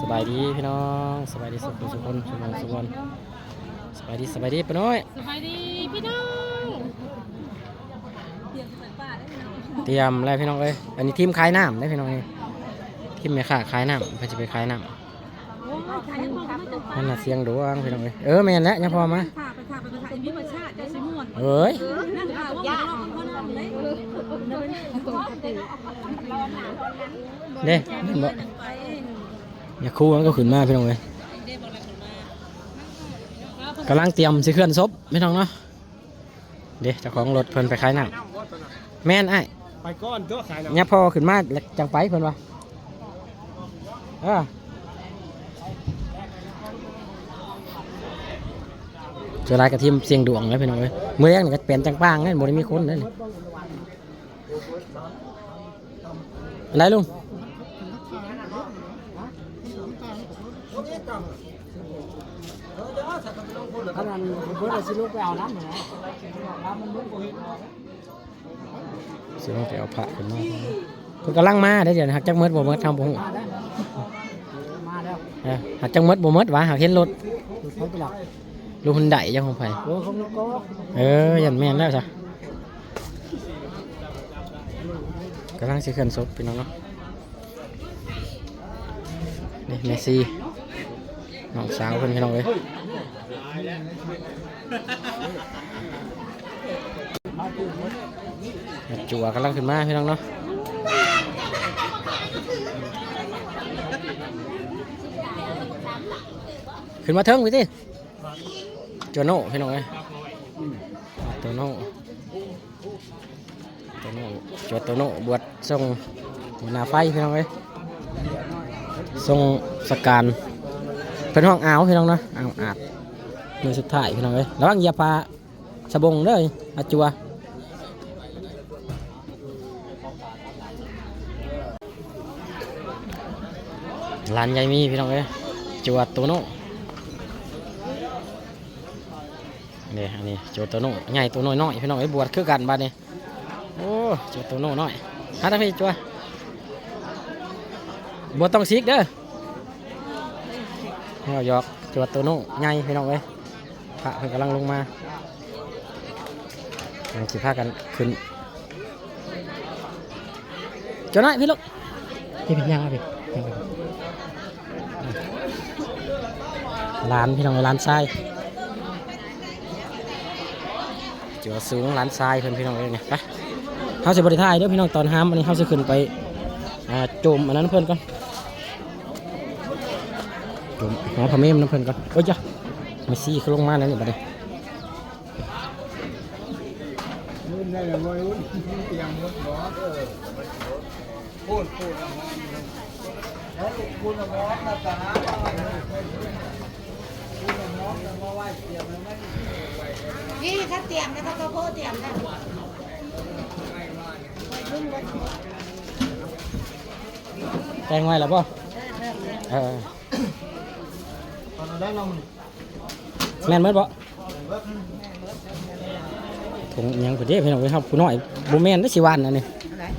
สบายดีพี่น้องสบายดีสุขสุขคนสุขคนสุขคนสบายดีสบายดีปะน้อยสบายดีพี่น้องเตรียมแล้วพี่น้องเอ้ยอันนี้ทีมขายน้ำได้พี่น้องเอ้ยทีมแม่ค้าขายน้ำเพิ่นจะไปขายน้โอ้ยขายยังพอไม่จังำนั่นน่ะเสียงดวงพี่น้องเอ้ยเออแม่นแล้วยังพอมาค่ะไปค่ะไปค่ะเป็นวิมชาติเดี๋ยวสิม่วนเอ้ยนั่นค่ะว่าเราคนคนเลยเด้แม่นบ่ อย่าคู่มันก็ขึ้นมาพี่น้องเอ้ยกำลังเตรียมสิเคลื่อนศพพี่น้องเนาะเด้เจ้าของรถเพิ่นไปขายน้ำแม่นไอ้ายไปก้อนตัวขายน้เนี่ยพอขึ้นมาแล้วจังไปเพิ่นว่าเออเจอรายกระทิมเสียงดวงแล้วพี่น้องเอ้ยเมื่อแรกนี่ก็เปลี่ยนจังป้างนั่นบ่ได้มีคนนั่นอะไรลุงำขนาดเบิร์ดสิลูกไปเอาน้ำเหรอน้ำมันเบิร์ดบ่เห็นสิลงไปเอาพระขึ้นมาเพิ่นกำลังมาได้อเดี๋ยวนี้หักจักเมิดบ่เมิดทำบ่ฮู้มาแล้วเออหักจักเมิดบ่เมิดวะหักเห็นรถเขาไปหลับลูกหุ่นใดจังของไผโอ้เขาลูกก็เออยันแม่นแล้วจ้ะกำลังสิเคลื่อนศพพี่น้องเนาะ นี่เมซี่น้องสาวเพิ่นพี่น้องเอ้ยจั่วกำลังขึ้นมาพี่น้องเนาะขึ้นมาเทิงไปสิจัวโน่พี่น้องเอ้ยตัวโน่ตัวโน่จัวตัวโน่บวชทรงหัวหน้าไฟพี่น้องเอ้ย ทรงสการเป็นห้องอ่าวพี่น้องนะอ่าวอาบมือสุดท้ายพี่น้องเอ้ยระวังเหยียบพาสบงเด้ออาจัวลานใหญ่มีพี่น้องเอ้ยจัวตัวโน่นี่อันนี้โจตัวโน่ใหญ่ตัวน้อยน้อยพี่น้องไอ้บวชคือกันบ้านนี้โอ้โจตัวโน่น้อยฮะท่านพี่จัว บวชต้องซิกเด้อเอาหยอกจวดตัวโน่ใหญ่พี่น้องเอ้ยพระเพิ่นกำลังลงมาลังสิพากันขึ้นเจ้าน้อยพี่ลูกพี่เป็นยังไงพี่ยังไงร้านพี่น้องร้านทรายจัวสูงหลานทรายเพิ่นพี่น้องเอ้ยเนี่ยไปเฮาสิบริทายเด้อพี่น้องตอนห้ามอันนี้เฮาสิขึ้นไปอ่าโจมอันนั้นเพิ่นก่อนโจมหอพระเมมน้ำเพิ่นก่อนโอ้ยจ้ะไม่ซี่เขาลงมาแล้วนี่บัดนี้รุ่นได้เลยวัยรุ่นเตรียมรถบอสเออพูดพูดแล้วคุณมอสมาตาหาคุณมอสมาไหว้เตรียมแล้วไม่ยี่ถ้าเตรียมนะเขาก็โพดเตรียมนะแต่งไว้แล้วป่ะเออตอนนั้น ได้ลงแม่นเบิดบ่ถุงอิหยังพุ่นเด้พี่น้องเอ้ยเฮาผู้น้อยบ่แม่นได้อสิหวานอันนี้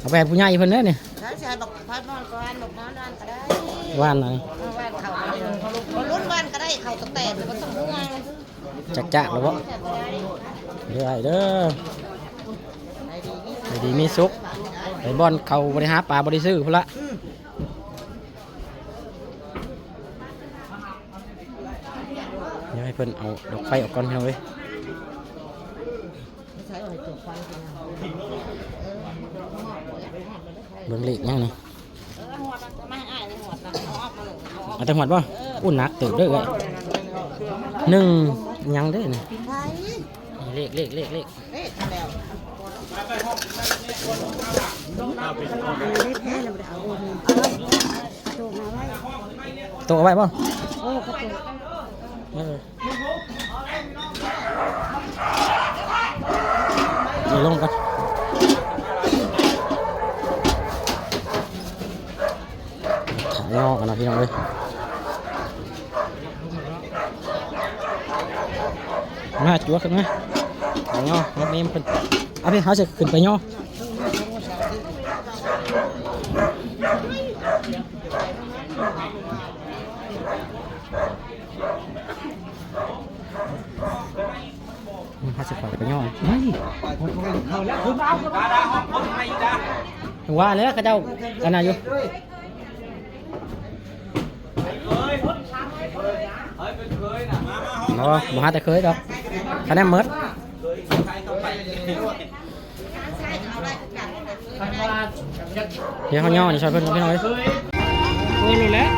เอาไปให้ผู้ใหญ่เพิ่นเด้อนี่ถ้าชายบอกพัดนอนก่อนบอกนอนนอนก็ได้หวานอันนี้เอาบ้านเขาก็ได้รุ่นบ้านก็ได้เขาตะแต่ก็ต้องห่วงจักๆแล้วบ่เด้อไอ้เด้อให้ดีมีสุขไปบ่อนเขาบริหารปลาบริซื้อพุ่นละเดี๋ยว ให้เพิ่นเอาดอกไฟออกก่อนพี่น้องเอ้ยใช้อะไรตัวฟันกินเบิ่งเลขยังนี่เออหัวมันไม่หัวนะเอาออกมาเลยเอาออกเอาจังหวัดบ่อุ่นหนักเติบเด้อเอ้ยหนึ่งยังเด้อนี่ใช้เลขเลขเลขเลขเอ๊ะแล้วเล็กโตเอาไว้บ่โอ้กระตุกเออ เดี๋ยวลงกันขายงอกกันนะพี่น้องเลยมาจั่วขึ้นไหมาขายงอกมาเมมขึ้นเอาพี่เขาจะขึ้นไปาสิขอยไปย่องไม่ถึงว่าแล้วข้าเจ้าอันไหนอยู่มาบ่หาแต่เคยดอกคะแนนมิดเดี๋ยเขาย่อนี่ช่วเพื่อนพี่น้อยนี่รู้แล้ว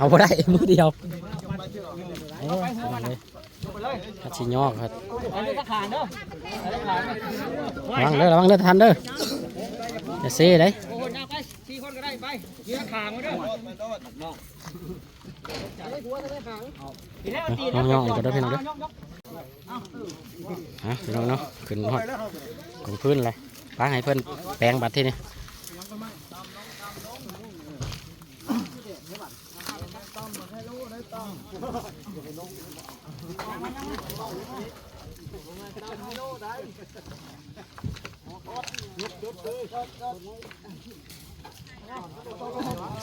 เอาไปได้มือเดียวโอ้ยเอาเลยทัดชิย่อครับระวังเด้อระวังเด้อทันเด้ออย่าเซ่เด้น้องย่องอีกก็ได้พี่น้องเด้อฮะพี่น้องเนาะขึ้นหอดของพื้นเลยป้าให้เพิ่นแปลงบัตรที่นี่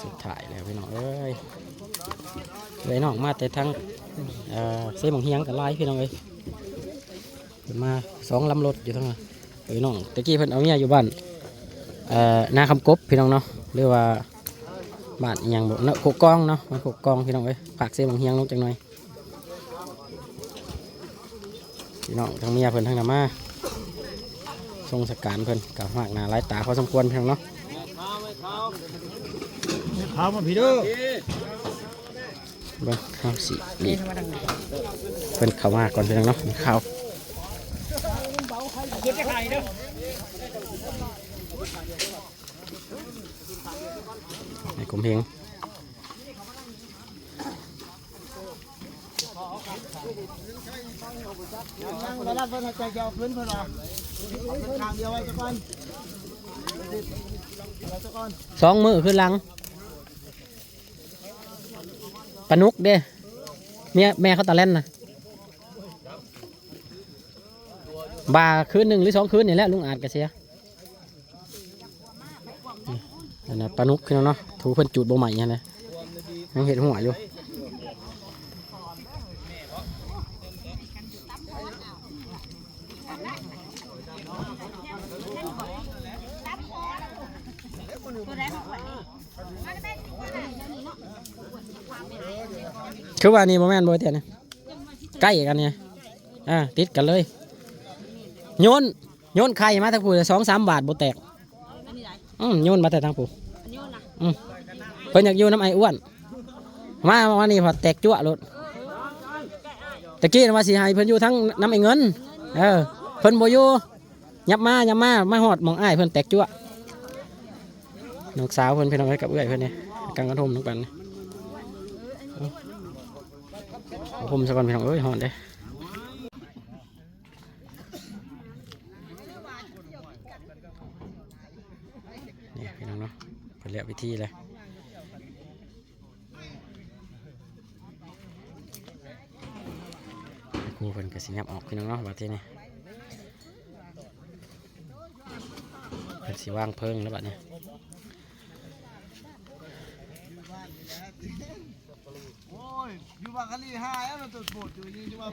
สุดท้ายแล้วพี่น้องเอ้ยเลยน้องมาแต่ทั้งเอ่อเซมของเฮียงกับลายพี่น้องเอ้ยเพิ่นมาสองลำรถอยู่ทั้งนั้นเอ้ยน้องตะกี้เพิ่นเอาเมียอยู่บ้านเอ่อนาคำกบพี่น้องเนาะเรียกว่า บ้านยังบ่เนาะโคกกองเนาะมันโคกกองพี่น้องเอ้ยฝากเซมของเฮียงลงจังหน่อยพี่น้องทั้งเมียเพิ่นทั้งนามาทรงสการเพิ่นกับมากหนาหลายตาพอสมควรเพี่น้องเนาะถามมาพี่เด้อเบิ่งข้าวสีนี่เพิ่นเข้ามาก่อนเพียงเนาะข้าวใน กลมเพลงเวลาเพิ่นใจจะเอาพื้นเพิ่นว่าทางเดียวไว้สักวันไว้สักวันสองมือขึ้นหลังปานุกเด้เมียแม่เขาตาเล่นนะบาคืนหนึ่งหรือสองคืนนี่แหละลุงอาจกระเสีย นี่อันนั้นปานุกขึ้นแล้วเนาะถูเพิ่นจูดโบใหม่เนี่ยนะยังเห็นหัวอยู่คือว่านี่โมแมนโบเตียนใกล้กันเนี่ยอ่าติดกันเลย โยน โยนไข่มาทางผู้สองสามบาทโบแตก อันนี้ไหนอืมโยนมาแต่ทางผู้อันนี้นะอืมเพิ่นอยากอยู่น้ำไอ้อ้วน มาวันนี้พอแตกจั่วรถตะกี้น่ะว่าสิให้เพิ่นอยู่ทั้งน้ำไอ้เงิน เออ เพิ่นบ่อยู่ยับมายับมามาหอดหมองอ้ายเพิ่นแตกจั่วน้องสาวเพิ่นเพิ่นเอาไว้กับเอื้อยเพิ่นเนี่ยกางกระทมทั้งปันนี่เอาผมซะก่อนพี่น้องเอ้ยหอนเด้นี่พี่น้องเนาะ เพิ่นเรีเลยครูเพิ่นก็สิยับออกพี่น้องเนาะบัดนี้เพิ่นสิว่างเพิ่งแล้วบัดนี้โอ้ยอยู่บางกลีห้าแล้วมันตัวโปรดอยู่นี่อยู่บาง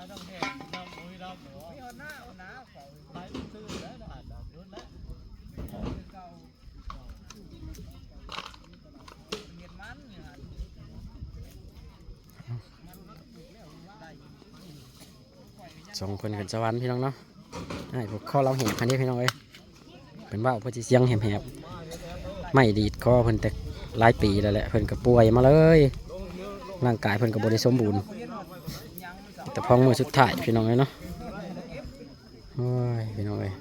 กะลีส่งเพิ่นขึ้นสวรรค์พี่น้องเนาะไอ้พวกข้อเราแหบคันนี้พี่น้องเอ้ยเป็นว่าเพิ่นสิเสียงแหบๆไม่ดีดคอเพิ่นแต่หลายปีแล้วแหละเพิ่นก็ป่วยมาเลย ร่างกายเพิ่นก็บ่ได้สมบูรณ์ พองมือสุดท้ายพี่น้องเอ้ยเนาะโอ้ยพี่น้องเอ้ย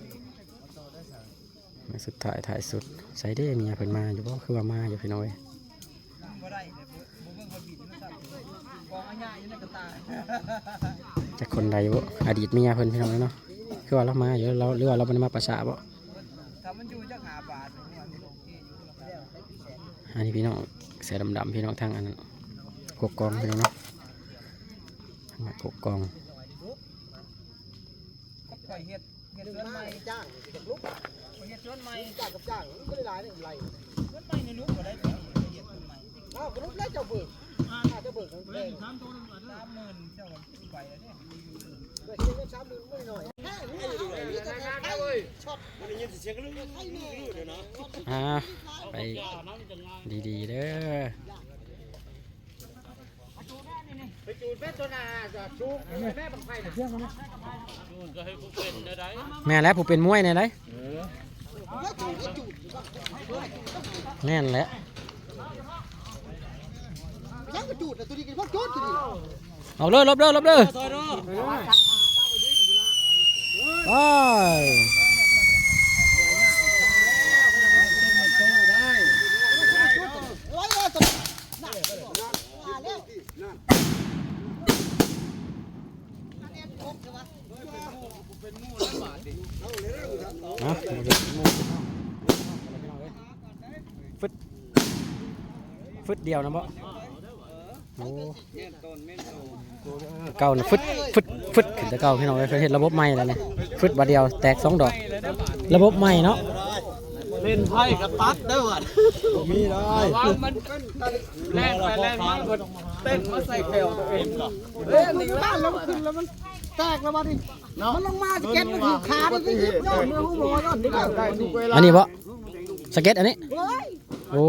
มือสุดท้ายถ่ายสุดใส่ได้เมียเพิ่นมาอยู่บ่คือว่ามาอยู่พี่น้องเอ้ยแต่คนใดบ่อดีตเมียเพิ่นพี่น้องเอ้ยเนาะคือว่าเรามาอยู่เราหรือว่าเราบ่ได้มาประชาบ่ถ้ามันอยู่จักหาบาทอันนี้พี่น้องเสือดำๆพี่น้องทางอันนั้นกกกองพี่น้องเนาะ ทางบ้านกกองเฮ็ดเฮ็ดสวนใหม่จ้างจากลุกเฮ็ดสวนใหม่จ้างกับจ้างก็ได้หลายนี่ไรสวนใหม่ในลุกก็ได้เฮ็ดสวนใหม่อ้าวลุกแล้เจ้าเบิกอ่าเจ้าเบิกของแพงสามตัวสามหมื่นเจ้าไปแล้วเนี่ยเบิกเงินสามหมื่นไม่หน่อยแค่นี้นี่ก็แค่ช็อตมันยินเสียงก็รู้ให้นี่เดี๋ยวนะอ่าไปดีๆเด้อ ไปจูดแม่ตัวนาจะชูแม่บังไฟนะเชื่อมั้ยแม่แล้วผู้เป็นมวยเนี่ยเลยแม่นแหละยังก็จูดแต่ตัวนี้ก็พวกจูดตัวนี้เอาเลยลบเด้อลบเด้อไป ร้อยเลยตัวนี้น่ะมาแล้ว เอาฟึดฟึ ดเดียวนะบ่โอ้เก่าน่ะฟึดฟึดฟึดขึ้นแต่เก่าพี่น้องเลยเคยเห็นระบบใหม่แล้วเนี่ยฟึดบาดเดียวแตกสองดอก ระบบใหม่เนาะเล่นไพ่กับตัดได้หมดมีได้วางมันแรงไปแรงมากเต้นมาใส่แถวตัวเองก่อนเล่นหนึ่งล้านแล้วมันขึ้นแล้วมันแตกแล้วมาดิมันลงมาสเก็ตมันถือขามันก็ยิบยอดเมื่อหูบอยอดนี่ก็ได้ทุกเวลาอันนี้บ่สเก็ตอันนี้เฮ้ย โอ้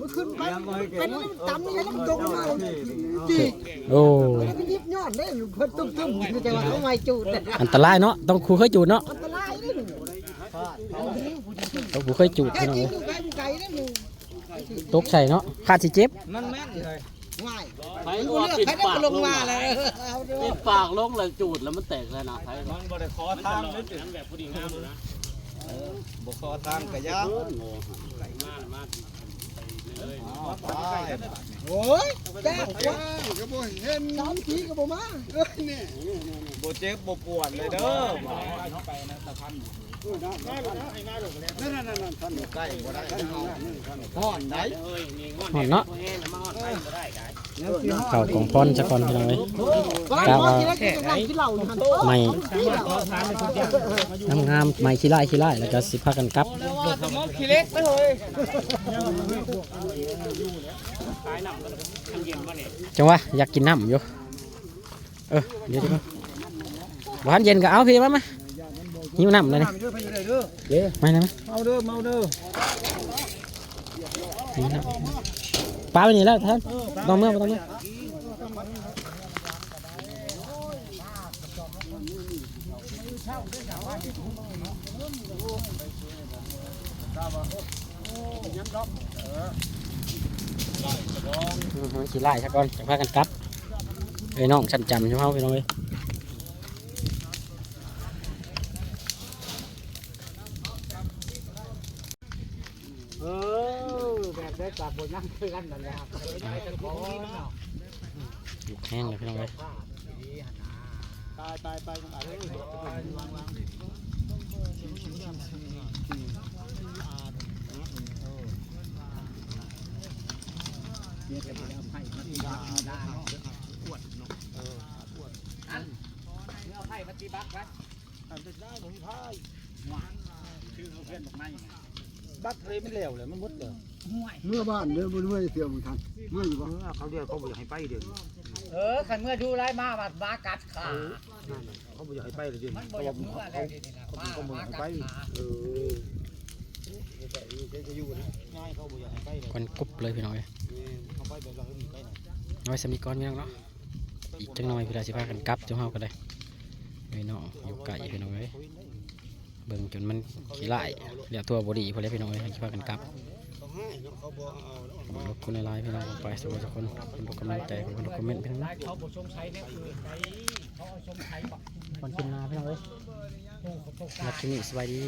มันขึ้นไปเป็นแล้วมันจำนี่แล้วมันจงมาจีโอ้มันก็ยิบยอดได้เพิ่นตุ้มตุ้มมันจะว่าเขาไม่จูดอัอันตรายเนาะต้องครูเคยจูดเนาะนตรายนี่ต้องครูเคยจูดแค่พี่น้องจริเลงยอยู่ไกลไกลนี่มึงตกใส่เนาะขาดสิเจ็บมันแม่นเลยง่ายไผ่มันว่าเลือกปิดใครได้ปากก็ลลงงมามาเลยเอาเด้ปิอดปากลงเลยจูดแล้วมันแตกเลยนะไผ่ว่ามันบ่ได้ขอทางเลยแบบพอดีงามนะ บ่ขอทางกะยาโอ้ยแจ้งว่าก็บ่เห็นสามทีก็บ่มาเอ้ยนี่บ่เจ็บบ่ปวดเลยเด้อนั่นนั่นนั่นท่านใกล้บ่ได้ห่อนได้หอนเนาะ แห้งแล้วมาหอดไผ่ก็ได้ได้เข่าของพรจะก่อนพี่น้องเลยก้าวที่แรกก็นั่งกินเหล้าอยู่หั่นใหม่ที่เหล้างามๆใหม่ขี้ไล่ขี้ไล่แล้วก็สิพากันกลับขี้เล็กไปเลยจังวะอยากกินน้ำอยู่เออเดี๋ยวดิหวานเย็นก็เอาพี่มามาหิวน้ำเลยนี่เด้อไปอยู่ได้เด้อไม่ได้ไหมเอาเด้อเมาเด้อหิวน้ำ ปลาไปนี่แล้วท่านต้องเมื่อต้องเมื่ออือฮึขี้ไล่ซะก่อนจะพากันกลับเอ้ยน้องฉันจำใช่ไหมพี่น้องเอ้ยเอ แบบได้จากบ่นั่งคือกันนั่นแหละครับไปกันก่อนอยู่แห้งเลยพี่น้องเอ้ยตายตายตายมันอะไรบัตรเลยมันเหลวเลยมันมดเลยเมื่อบ้านเดินบนห้วยเสียวมันทันเมื่ออยู่บ้านเขาเดียวเขาบอกให้ไปเดี๋ยวเออขันเมื่อดูไรมาบัดมากัดขาเขาบอกให้ไปเลยเดี๋ยวมันบ่อยากเมื่อแล้วเดี๋ยวนี้นะมาเขาบอกมาให้กัไปดขาเออจะอยู่นะง่ายเขาบอกให้ไปเลยก้อนกรุบเลยพี่น้องเอ้ยเขาไปแบบเราไม่ไปไหนน้อยสมีก้อนพี่น้องเนาะอีกจังหน่อยพี่น้องสิพากันกลับจังเฮาก็ได้เอ้ยน้องอยู่ไกลพี่น้องเอ้ย เบิ่งจนมันขี้ไล่เหลือตัวบดีพอแล้วพี่น้องเอ้ยสิพากันกลับขอบคุณในไลน์พี่น้องไปสุขทุกคนขอบคุณทุกกำลังใจขอบคุณทุกคอมเมนต์พี่น้องนะเขาบ่สงสัยเนี่ยคือไสเขาสงสัยบ่คนกินนาพี่น้องเอ้ยนัดที่นี่สบายดี